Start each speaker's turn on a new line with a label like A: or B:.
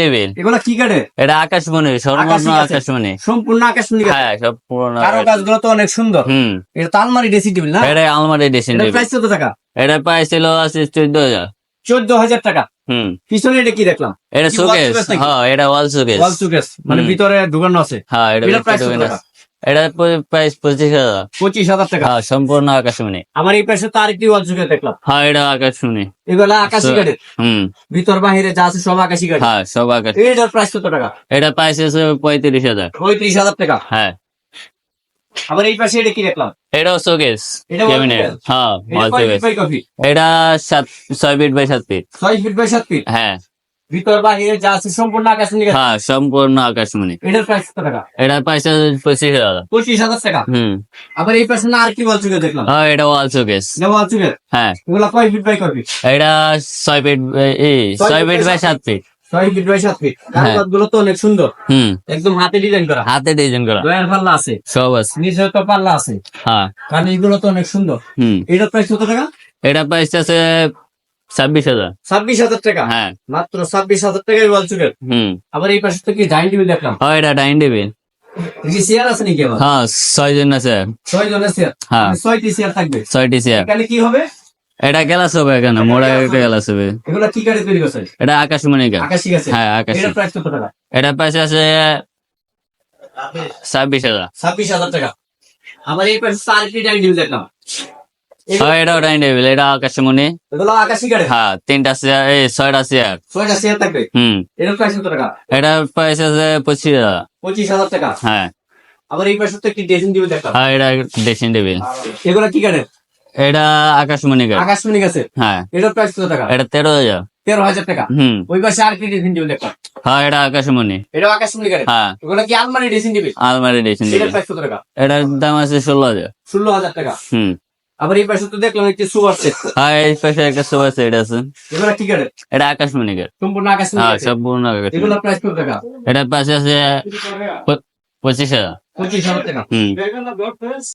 A: Table
B: এগুলা কি কাঠের
A: এটা আকাশমণি সর্বর্ণ আকাশমণি।
B: সম্পূর্ণ আকাশমণি
A: হ্যাঁ সব
B: কারও কাজগুলো তো অনেক সুন্দর।
A: হুম।
B: এটা তো আলমারি ড্রেসিং টেবিল না?
A: এটা আলমারি ড্রেসিং টেবিল
B: প্রাইস কত টাকা?
A: এটা পাইছিল আছে চোদ্দ হাজার।
B: চোদ্দ হাজার টাকা।
A: হুম।
B: পিছনে এটা কি দেখলাম?
A: এটা শোকেস হ্যাঁ এটা ওয়াল শোকেস
B: ওয়াল মানে ভিতরে ঢুকানো আছে।
A: হ্যাঁ এটা
B: প্রাইস
A: আছে। এটা প্রাইস পঁচিশ হাজার।
B: পঁচিশ হাজার টাকা।
A: হ্যাঁ সম্পূর্ণ আকাশমণি।
B: আমার এই পাশে তো আরেকটি ওয়াল দেখলাম।
A: হ্যাঁ এটা আকাশমণি।
B: এগুলা আকাশি
A: So-
B: কাঠের
A: হুম।
B: ভিতর বাহিরে যা আছে সব আকাশি কাঠ
A: হ্যাঁ সব আকাশ।
B: এটার প্রাইস কত টাকা?
A: এটা পাইছে পঁয়ত্রিশ হাজার।
B: পঁয়ত্রিশ হাজার টাকা।
A: হ্যাঁ।
B: আবার এই পাশে এটা কি দেখলাম?
A: এটাও শোকেস
B: এটা
A: ক্যাবিনেট হ্যাঁ?
B: এটা
A: সাত ছয় ফিট বাই সাত ফিট
B: ছয় ফিট বাই সাত ফিট
A: হ্যাঁ।
B: ভিতর বাহিরে যা আছে সম্পূর্ণ আকাশি কাঠ
A: হ্যাঁ সম্পূর্ণ আকাশমণি।
B: এটার প্রাইস কত টাকা?
A: এটা পাইছে পঁচিশ হাজার
B: পঁচিশ হাজার টাকা?
A: হুম।
B: আবার এই পাশে না আর কি ওয়াল সুকেস দেখলাম?
A: হ্যাঁ এটা ওয়াল
B: এটা ওয়াল সুকেস
A: হ্যাঁ।
B: এগুলা কয় ফিট বাই কয় ফিট
A: এটা ছয় ফিট এই
B: ছয়
A: ফিট বাই সাত ফিট
B: ছয় ফিট বাই সাত ফিট
A: হ্যাঁ।
B: গুলো তো অনেক সুন্দর।
A: হুম।
B: একদম হাতে ডিজাইন করা।
A: হাতে ডিজাইন করা।
B: দয়ার পাল্লা আছে।
A: সব আছে।
B: নিচে তো পাল্লা আছে।
A: হ্যাঁ।
B: কারণ এগুলো তো অনেক সুন্দর।
A: হুম।
B: এটার প্রাইস কত টাকা?
A: এটা পাইছে আছে ছাব্বিশ হাজার।
B: ছাব্বিশ হাজার টাকা?
A: হ্যাঁ।
B: মাত্র ছাব্বিশ হাজার টাকায় ওয়াল সুকেস
A: হুম।
B: আবার এই পাশে তো কি ডাইনিং টেবিল দেখলাম?
A: হ্যাঁ এটা ডাইনিং টেবিল।
B: চেয়ার আছে নাকি আবার?
A: হ্যাঁ ছয় জন আছে।
B: ছয় জনের চেয়ার
A: হ্যাঁ।
B: ছয়টি চেয়ার থাকবে।
A: ছয়টি চেয়ার
B: এখানে কি হবে?
A: এটা গ্লাস হবে এখানে মোড়া একটা গ্লাস হবে।
B: এগুলো কি গাড়ি তৈরি করছে?
A: এটা আকাশমণি গাছ
B: আকাশি আছে।
A: হ্যাঁ আকাশ
B: এটার প্রাইস কত টাকা?
A: এটা পাইছে আছে ছাব্বিশ হাজার।
B: ছাব্বিশ হাজার টাকা। আবার এই পাশে চারটি ডাইনিং টেবিল দেখলাম।
A: হ্যাঁ এটাও ডাইনিং টেবিল এটা আকাশমণি
B: এগুলো আকাশি গাড়ি
A: হ্যাঁ তিনটা চেয়ার এই ছয়টা চেয়ার
B: ছয়টা চেয়ার থাকবে?
A: হুম।
B: এটার প্রাইস কত টাকা?
A: এটা পাইছে আছে পঁচিশ হাজার।
B: পঁচিশ হাজার টাকা?
A: হ্যাঁ।
B: আবার এই পাশে তো একটি ড্রেসিং টেবিল দেখলাম।
A: হ্যাঁ এটা ড্রেসিং টেবিল
B: এগুলো কি গাড়ি
A: এটা আকাশমণি গাছ
B: আকাশমণি
A: হ্যাঁ।
B: এটার প্রাইস কত টাকা?
A: এটা তেরো হাজার।
B: তেরো হাজার টাকা?
A: হুম।
B: ওই পাশে আর কি ড্রেসিং টেবিল দেখলাম।
A: হ্যাঁ এটা আকাশমণি।
B: এটাও আকাশমণি গাড়ি
A: হ্যাঁ।
B: এগুলো কি আলমারি ড্রেসিং টেবিল
A: আলমারি ড্রেসিং
B: এটার প্রাইস কত টাকা?
A: এটার দাম আছে ষোলো হাজার।
B: ষোলো হাজার টাকা।
A: হুম।
B: আবার এই পাশে তো দেখলাম একটি সুপার সেট।
A: হ্যাঁ এই পাশে একটা সুপার সেট আছে।
B: এগুলো কি গাড়ি
A: এটা আকাশমণি গাছ
B: সম্পূর্ণ আকাশমণি
A: হ্যাঁ সম্পূর্ণ আকাশ
B: এগুলো প্রাইস কত টাকা?
A: এটার পাশে আছে পঁচিশ হাজার
B: পঁচিশ হাজার। টাকা।
A: হুম।